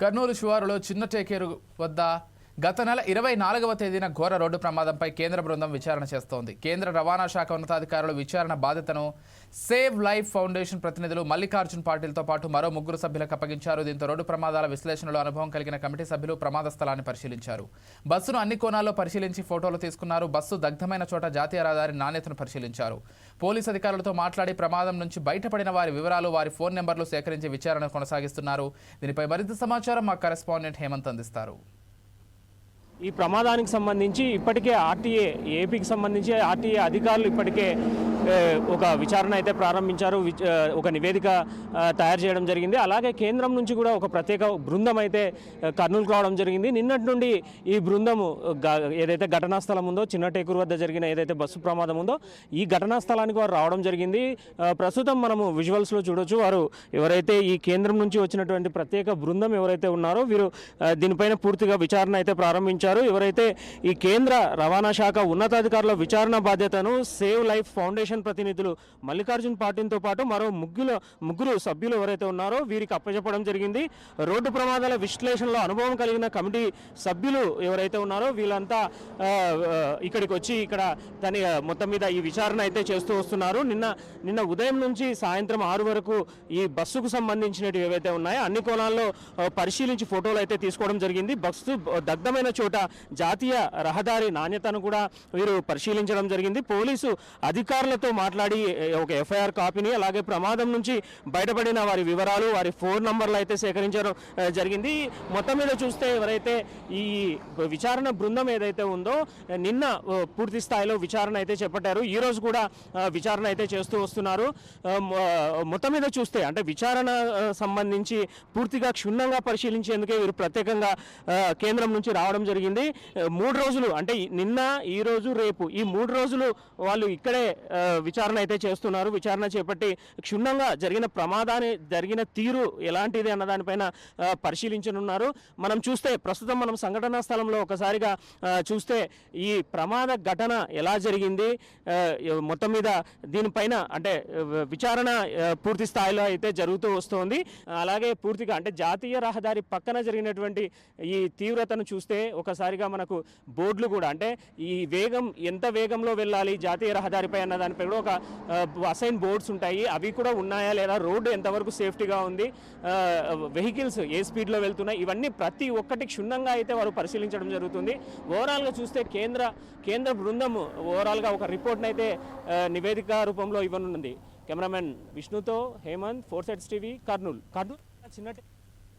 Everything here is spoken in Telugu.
కర్నూలు శివారులో చిన్న టేకేరు వద్ద గత నెల ఇరవై నాలుగవ తేదీన ఘోర రోడ్డు ప్రమాదంపై కేంద్ర బృందం విచారణ చేస్తోంది. కేంద్ర రవాణా శాఖ ఉన్నతాధికారులు విచారణ బాధ్యతను సేవ్ లైఫ్ ఫౌండేషన్ ప్రతినిధులు మల్లికార్జున్ పాటిల్తో పాటు మరో ముగ్గురు సభ్యులకు అప్పగించారు. దీంతో రోడ్డు ప్రమాదాల విశ్లేషణలో అనుభవం కలిగిన కమిటీ సభ్యులు ప్రమాద స్థలాన్ని పరిశీలించారు. బస్సును అన్ని కోణాల్లో పరిశీలించి ఫోటోలు తీసుకున్నారు. బస్సు దగ్ధమైన చోట జాతీయ రహదారి నాణ్యతను పరిశీలించారు. పోలీస్ అధికారులతో మాట్లాడి ప్రమాదం నుంచి బయటపడిన వారి వివరాలు వారి ఫోన్ నెంబర్లు సేకరించి విచారణ కొనసాగిస్తున్నారు. దీనిపై మరింత సమాచారం మా కరెస్పాండెంట్ హేమంత్ అందిస్తారు. ఈ ప్రమాదానికి సంబంధించి ఇప్పటికే ఆర్టీఏ ఏపీకి సంబంధించి ఆర్టీఏ అధికారులు ఇప్పటికే ఒక విచారణ అయితే ప్రారంభించారు. ఒక నివేదిక తయారు చేయడం జరిగింది. అలాగే కేంద్రం నుంచి కూడా ఒక ప్రత్యేక బృందం అయితే కర్నూలుకు రావడం జరిగింది. నిన్నటి నుండి ఈ బృందము ఏదైతే ఘటనా స్థలం ఉందో చిన్నటేకూరు వద్ద జరిగిన ఏదైతే బస్సు ప్రమాదం ఉందో ఈ ఘటనా స్థలానికి వారు రావడం జరిగింది. ప్రస్తుతం మనము విజువల్స్లో చూడొచ్చు. వారు ఎవరైతే ఈ కేంద్రం నుంచి వచ్చినటువంటి ప్రత్యేక బృందం ఎవరైతే ఉన్నారో వీరు దీనిపైన పూర్తిగా విచారణ అయితే ప్రారంభించారు. ఎవరైతే ఈ కేంద్ర రవాణా శాఖ ఉన్నతాధికారుల విచారణ బాధ్యతను సేవ్ లైఫ్ ఫౌండేషన్ ప్రతినిధులు మల్లికార్జున్ పాటిన్తో పాటు మరో ముగ్గురు ముగ్గురు సభ్యులు ఎవరైతే ఉన్నారో వీరికి అప్పచెప్పడం జరిగింది. రోడ్డు ప్రమాదాల విశ్లేషణలో అనుభవం కలిగిన కమిటీ సభ్యులు ఎవరైతే ఉన్నారో వీళ్ళంతా ఇక్కడికి వచ్చి ఇక్కడ తన మొత్తం మీద ఈ విచారణ అయితే చేస్తూ వస్తున్నారు. నిన్న నిన్న ఉదయం నుంచి సాయంత్రం ఆరు వరకు ఈ బస్సుకు సంబంధించినవి ఏవైతే ఉన్నాయో అన్ని కోణాల్లో పరిశీలించి ఫోటోలు అయితే తీసుకోవడం జరిగింది. బస్సు దగ్ధమైన చోట జాతీయ రహదారి నాణ్యతను కూడా వీరు పరిశీలించడం జరిగింది. పోలీసు అధికారులతో మాట్లాడి ఒక ఎఫ్ఐఆర్ కాపీని అలాగే ప్రమాదం నుంచి బయటపడిన వారి వివరాలు వారి ఫోన్ నంబర్లు అయితే సేకరించడం జరిగింది. మొత్తం మీద చూస్తే ఎవరైతే ఈ విచారణ బృందం ఏదైతే ఉందో నిన్న పూర్తి స్థాయిలో విచారణ అయితే చేపట్టారు. ఈ రోజు కూడా విచారణ అయితే చేస్తూ వస్తున్నారు. మొత్తం మీద చూస్తే అంటే విచారణ సంబంధించి పూర్తిగా క్షుణ్ణంగా పరిశీలించేందుకే వీరు ప్రత్యేకంగా కేంద్రం నుంచి రావడం జరిగింది. మూడు రోజులు అంటే నిన్న ఈ రోజు రేపు ఈ మూడు రోజులు వాళ్ళు ఇక్కడే విచారణ అయితే చేస్తున్నారు. విచారణ చేపట్టి క్షుణ్ణంగా జరిగిన ప్రమాదాన్ని జరిగిన తీరు ఎలాంటిది అన్న దానిపైన పరిశీలించనున్నారు. మనం చూస్తే ప్రస్తుతం మనం సంఘటనా స్థలంలో ఒకసారిగా చూస్తే ఈ ప్రమాద ఘటన ఎలా జరిగింది? మొత్తం మీద దీనిపైన అంటే విచారణ పూర్తి స్థాయిలో అయితే జరుగుతూ వస్తోంది. అలాగే పూర్తిగా అంటే జాతీయ రహదారి పక్కన జరిగినటువంటి ఈ తీవ్రతను చూస్తే ఒకసారిగా మనకు బోర్డులు కూడా అంటే ఈ వేగం ఎంత వేగంలో వెళ్ళాలి జాతీయ రహదారిపై అన్న దానిపై కూడా ఒక అసైన్ బోర్డ్స్ ఉంటాయి. అవి కూడా ఉన్నాయా లేదా? రోడ్డు ఎంతవరకు సేఫ్టీగా ఉంది? వెహికల్స్ ఏ స్పీడ్లో వెళ్తున్నాయి? ఇవన్నీ ప్రతి ఒక్కటి క్షుణ్ణంగా అయితే వారు పరిశీలించడం జరుగుతుంది. ఓవరాల్గా చూస్తే కేంద్ర కేంద్ర బృందం ఓవరాల్గా ఒక రిపోర్ట్ని అయితే నివేదిక రూపంలో ఇవ్వనున్నది cameraman విష్ణుతో Hemanth four sets TV Kurnool. Kurnool చిన్న